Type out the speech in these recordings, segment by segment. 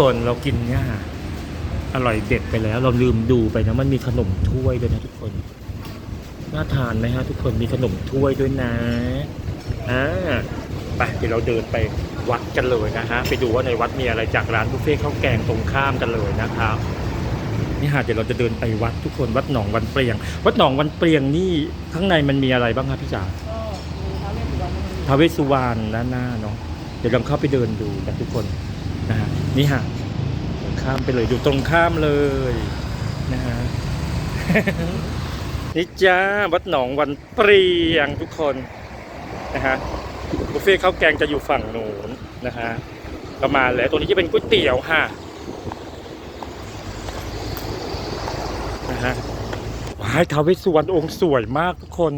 คนเรากินเนี่ยอร่อยเด็ดไปแล้ว เราลืมดูไปนะมันมีขนมถ้วยด้วยนะทุกคน น่าทานไหมฮะทุกคนมีขนมถ้วยด้วยนะอ่าไปเดี๋ยวเราเดินไปวัดกันเลยนะฮะไปดูว่าในวัดมีอะไรจากร้านบุฟเฟ่ต์ข้าวแกงตรงข้ามกันเลยนะครับนี่ฮะเดี๋ยวเราจะเดินไปวัดทุกคนวัดหนองวันเปรียง วัดหนองวันเปรียงนี่ข้างในมันมีอะไรบ้างครับพี่จ๋าก็มีท้าวเวสสุวรรณท้าวเวสสุวรรณด้านหน้าเนาะเดี๋ยวลองเข้าไปเดินดูกันทุกคน นะฮะนี่ฮะข้ามไปเลยอยู่ตรงข้ามเลยนะฮะนี่จ้าวัดหนองวันเปรียงทุกคนนะฮะบุฟเฟ่ข้าวแกงจะอยู่ฝั่งโน้นนะฮะประมาณแล้วตัวนี้จะเป็นก๋วยเตี๋ยวค่ะนะฮะว้ายท้าวเวสสุวรรณองค์สวยมากทุกคน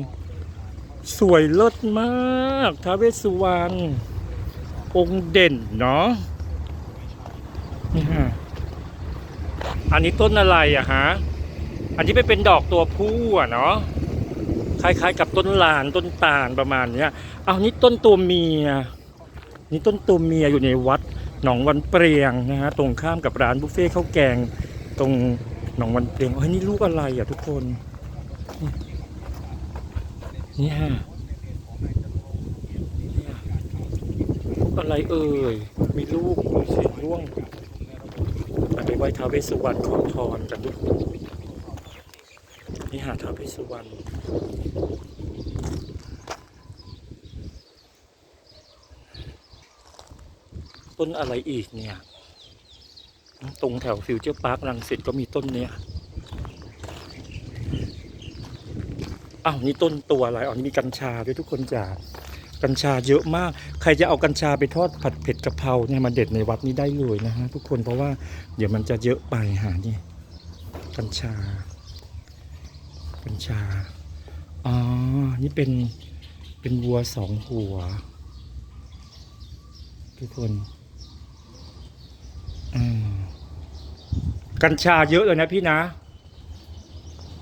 สวยเลิศมากท้าวเวสสุวรรณองค์เด่นเนาะ อันนี้ต้นอะไรอะฮะ อันนี้ไปเป็นดอกตัวผู้อะเนาะ คล้ายๆ กับต้นลานต้นตาลประมาณเนี้ย เอานี่ต้นตัวเมีย นี่ต้นตัวเมียอยู่ในวัดหนองวันเปรียงนะฮะ ตรงข้ามกับร้านบุฟเฟ่ข้าวแกง ตรงหนองวันเปรียงเฮ้ยนี่ลูกอะไรอะทุกคน นี่ฮะลูกอะไรเอ่ย มีลูกมีสีร่วง ว้ท้าวเวสสุวรรณขอพรกันทุกคนนี่หาท้าวเวสสุวรรณต้นอะไรอีกเนี่ย ตรงแถวฟิวเจอร์พาร์ครังสิตก็มีต้นเนี้ยอ้าวนี่ต้นตัวอะไรอ๋อนี่มีกัญชาด้วยทุกคนจ๋า กัญชาเยอะมาก ใครจะเอากัญชาไปทอดผัดเผ็ดกะเพราเนี่ยมาเด็ดในวัดนี้ได้เลยนะฮะทุกคนเพราะว่าเดี๋ยวมันจะเยอะไปหานี่กัญชา กัญชาอ๋อนี่เป็นเป็นวัวสองหัว ทุกคนอืมกัญชาเยอะเลยนะพี่นะ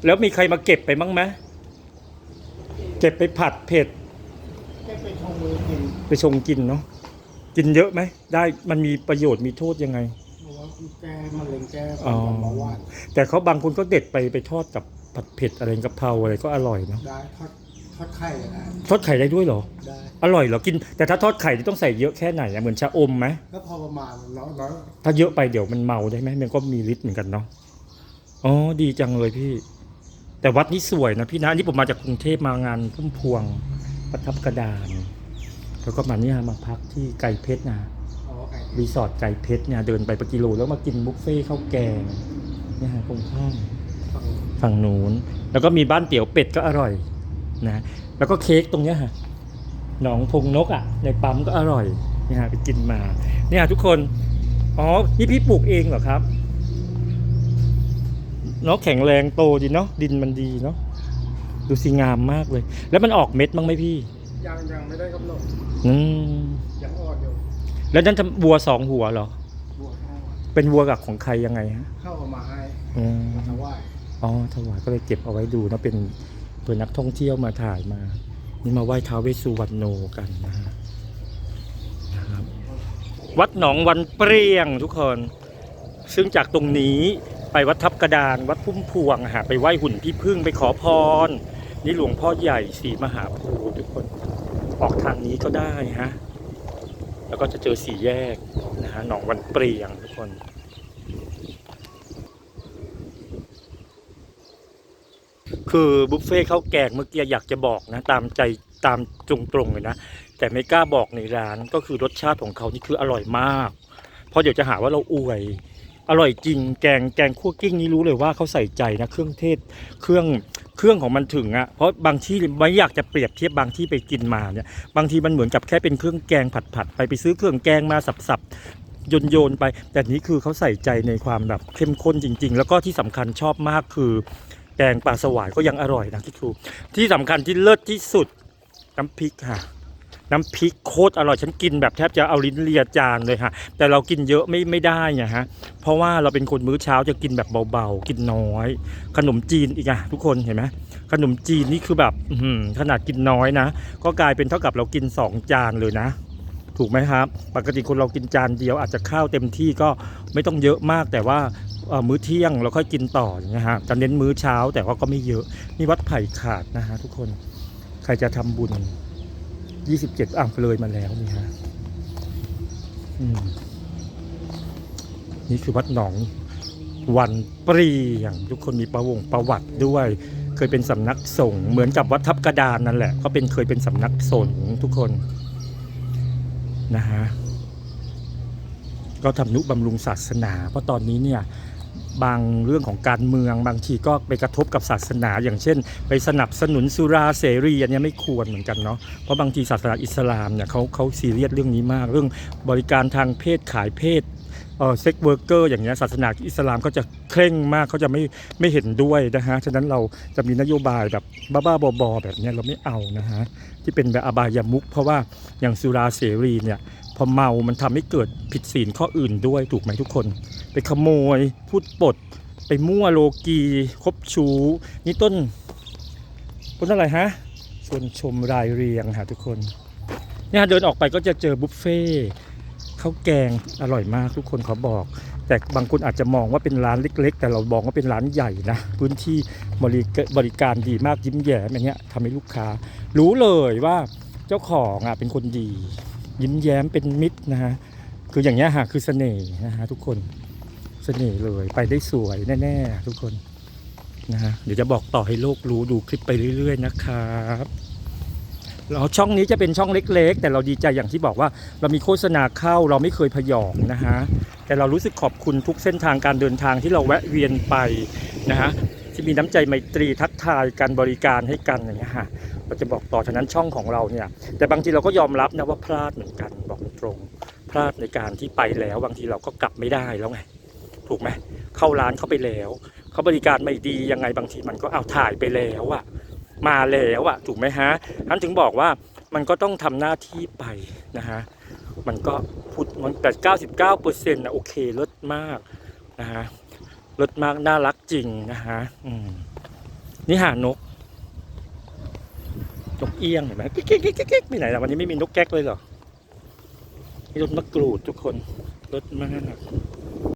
แล้วมีใครมาเก็บไปบ้างไหมเก็บไปผัดเผ็ด แค่ไปชงมือกินไปชงกินเนาะกินเยอะไหมได้มันมีประโยชน์มีโทษยังไงเพราะว่าแก้มะเร็งแก้อ๋อเบาหวานแต่เขาบางคนก็เด็ดไปไปทอดกับผัดเผ็ดอะไรกับเพราอะไรก็อร่อยเนาะได้ทอดทอดไข่เลยนะทอดไข่ได้ด้วยเหรอได้อร่อยเหรอกิน แต่ถ้าทอดไข่นี่ต้องใส่เยอะแค่ไหนอะเหมือนชะอมไหมก็พอประมาณน้อยน้อยถ้าเยอะไปเดี๋ยวมันเมาได้ไหมมันก็มีฤทธิ์เหมือนกันเนาะอ๋อดีจังเลยพี่ แต่วัดนี้สวยนะพี่นะอันนี่ผมมาจากกรุงเทพมางานพุ่มพวง ประทับกระดาน แล้วก็มาเนี่ยมาพักที่ไก่เพชรนะอ๋อไก่รีสอร์ทไก่เพชรเนี่ยเดินไปประกิโลแล้วมากินบุฟเฟ่ต์ข้าวแกงเนี่ยฮะตรงข้ามฝั่งฝั่งนู้นแล้วก็มีบ้านเตี๋ยวเป็ดก็อร่อยนะแล้วก็เค้กตรงเนี้ยฮะหนองพงนกอะในปั๊มก็อร่อยเนี่ยฮะไปกินมาเนี่ยทุกคนอ๋อนี่พี่ปลูกเองเหรอครับเนาะแข็งแรงโตดีเนาะดินมันดีเนาะ ดูสิงามมากเลย แล้วมันออกเม็ดบ้างไหมพี่ ยังยังไม่ได้กำหนดอืมยังอ่อนอยู่แล้วนั่นทำวัวสองหัวเหรอบวกเข้าเป็นวัวกับของใครยังไงฮะเข้าเอามาให้อืมมาถวายอ๋อถวายก็เลยเก็บเอาไว้ดูนะเป็นเพื่อนักท่องเที่ยวมาถ่ายมา นี่มาไหว้ท้าวเวสสุวรรณโนกันนะฮะนะครับ วัดหนองวันเปรียงทุกคน ซึ่งจากตรงนี้ ไปวัดทับกระดานวัดพุ่มพวงอะฮะไปไหว้หุ่นพี่พึ่งไปขอพร นี่หลวงพ่อใหญ่สีมหาโพธิ์ทุกคน ออกทางนี้ก็ได้ฮะแล้วก็จะเจอสี่แยกนะฮะหนองวันเปรียงทุกคนคือบุฟเฟ่ต์ข้าวแกงเมื่อกี้อยากจะบอกนะ ตามใจตามตรงๆเลยนะ แต่ไม่กล้าบอกในร้านก็คือรสชาติของเขานี่คืออร่อยมาก เพราะเดี๋ยวจะหาว่าเราอวย อร่อยจริงแกงแกงคั่วกิ้งนี่รู้เลยว่าเขาใส่ใจนะเครื่องเทศเครื่องเครื่องของมันถึงอะ่ะเพราะบางที่ไม่อยากจะเปรียบเทียบบางที่ไปกินมาเนี่ยบางทีมันเหมือนกับแค่เป็นเครื่องแกงผัดๆไปไปซื้อเครื่องแกงมาสับๆโยนโยนไป แต่นี้คือเขาใส่ใจในความแบบเข้มข้นจริง ๆ แล้วก็ที่สำคัญชอบมากคือ แกงปลาสวายก็ยังอร่อยนะที่ครูที่สำคัญที่เลิศที่สุดน้ำพริกค่ะ น้ำพริกโคตรอร่อยฉันกินแบบแทบจะเอาลิ้นเลียจานเลยค่ะ แต่เรากินเยอะไม่ไม่ได้ไงฮะเพราะว่าเราเป็นคนมื้อเช้าจะกินแบบเบาๆ กินน้อย ขนมจีนอีกอะทุกคนเห็นไหมขนมจีนนี่คือแบบขนาดกินน้อยนะ ก็กลายเป็นเท่ากับเรากินสองจานเลยนะ ถูกไหมครับ ปกติคนเรากินจานเดียวอาจจะข้าวเต็มที่ก็ไม่ต้องเยอะมากแต่ว่ามื้อเที่ยงเราค่อยกินต่ออย่างเงี้ยฮะจะเน้นมื้อเช้าแต่ว่าก็ไม่เยอะนี่วัดไผ่ขาดนะฮะทุกคนใครจะทำบุญ 27อะเลยมาแล้วนี่ฮะนี่คือวัดหนองวันปรีอย่างทุกคนมีประวงประวัติด้วย เคยเป็นสำนักสงฆ์เหมือนกับวัดทับกระดานนั่นแหละก็เป็นเคยเป็นสำนักสงฆ์ทุกคนนะฮะก็ทำนุบำรุงศาสนา เพราะตอนนี้เนี่ย บางเรื่องของการเมืองบางทีก็ไปกระทบกับศาสนา อย่างเช่น ไปสนับสนุนสุราเสรีอันนี้ไม่ควรเหมือนกันเนาะเพราะบางทีศาสนาอิสลามเนี่ยเขาเขาซีเรียสเรื่องนี้มาก เรื่องบริการทางเพศขายเพศ เซ็กเวิร์กเกอร์อย่างเงี้ยศาสนาอิสลามก็จะเคร่งมากเขาจะไม่ไม่เห็นด้วยนะฮะ ฉะนั้นเราจะมีนโยบายแบบบ้าๆบอๆแบบเนี้ยเราไม่เอานะฮะ ที่เป็นแบบอบายามุขเพราะว่าอย่างสุราเสรีเนี่ยพอเมามันทำให้เกิดผิดศีลข้ออื่นด้วยถูกไหมทุกคน ไปขโมยพูดปด ไปมั่วโลกีคบชู้นี่ต้นต้นอะไรฮะชวนชมรายเรียงค่ะทุกคนเนี่ยเดินออกไปก็จะเจอบุฟเฟ่ ข้าวแกงอร่อยมากทุกคนเขาบอก แต่บางคนอาจจะมองว่าเป็นร้านเล็ก ๆ แต่เรามองว่าเป็นร้านใหญ่นะพื้นที่บริกบริการดีมากยิ้มแย้มอย่างเงี้ยทำให้ลูกค้า รู้เลยว่าเจ้าของอะเป็นคนดี ยิ้มแย้มเป็นมิตรนะฮะคืออย่างเงี้ยฮะคือเสน่ห์นะฮะทุกคนเสน่ห์เลยไปได้สวยแน่ๆทุกคนนะฮะเดี๋ยวจะบอกต่อให้โลกรู้ดูคลิปไปเรื่อย ๆ นะครับ เราช่องนี้จะเป็นช่องเล็ก ๆ แต่เราดีใจอย่างที่บอกว่า เรามีโฆษณาเข้าเราไม่เคยพยองนะฮะแต่เรารู้สึกขอบคุณทุกเส้นทางการเดินทางที่เราแวะเวียนไปนะฮะที่มีน้ำใจไมตรีทักทายการบริการให้กันอย่างเงี้ยฮะเราจะบอกต่อฉะนั้นช่องของเราเนี่ย แต่บางทีเราก็ยอมรับนะว่าพลาดเหมือนกันบอกตรงพลาดในการที่ไปแล้วบางทีเราก็กลับไม่ได้แล้วไงถูกไหมเข้าร้านเขาไปแล้วเขาบริการไม่ดียังไงบางทีมันก็เอาถ่ายไปแล้วอะ มาแล้วอะถูกไหมฮะท่านถึงบอกว่ามันก็ต้องทำหน้าที่ไปนะฮะมันก็พูดมันแต่เก้าสิบเก้าเปอร์เซ็นต์นะโอเคลดมากนะฮะลดมากน่ารักจริงนะฮะอืมนี่หานกนกเอี้ยงเห็นไหมกิ๊กกิ๊กกิ๊กกิ๊กไปไหนล่ะวันนี้ไม่มีนกแก๊กเลยเหรอนี่รถมะกรูดทุกคนรถมาก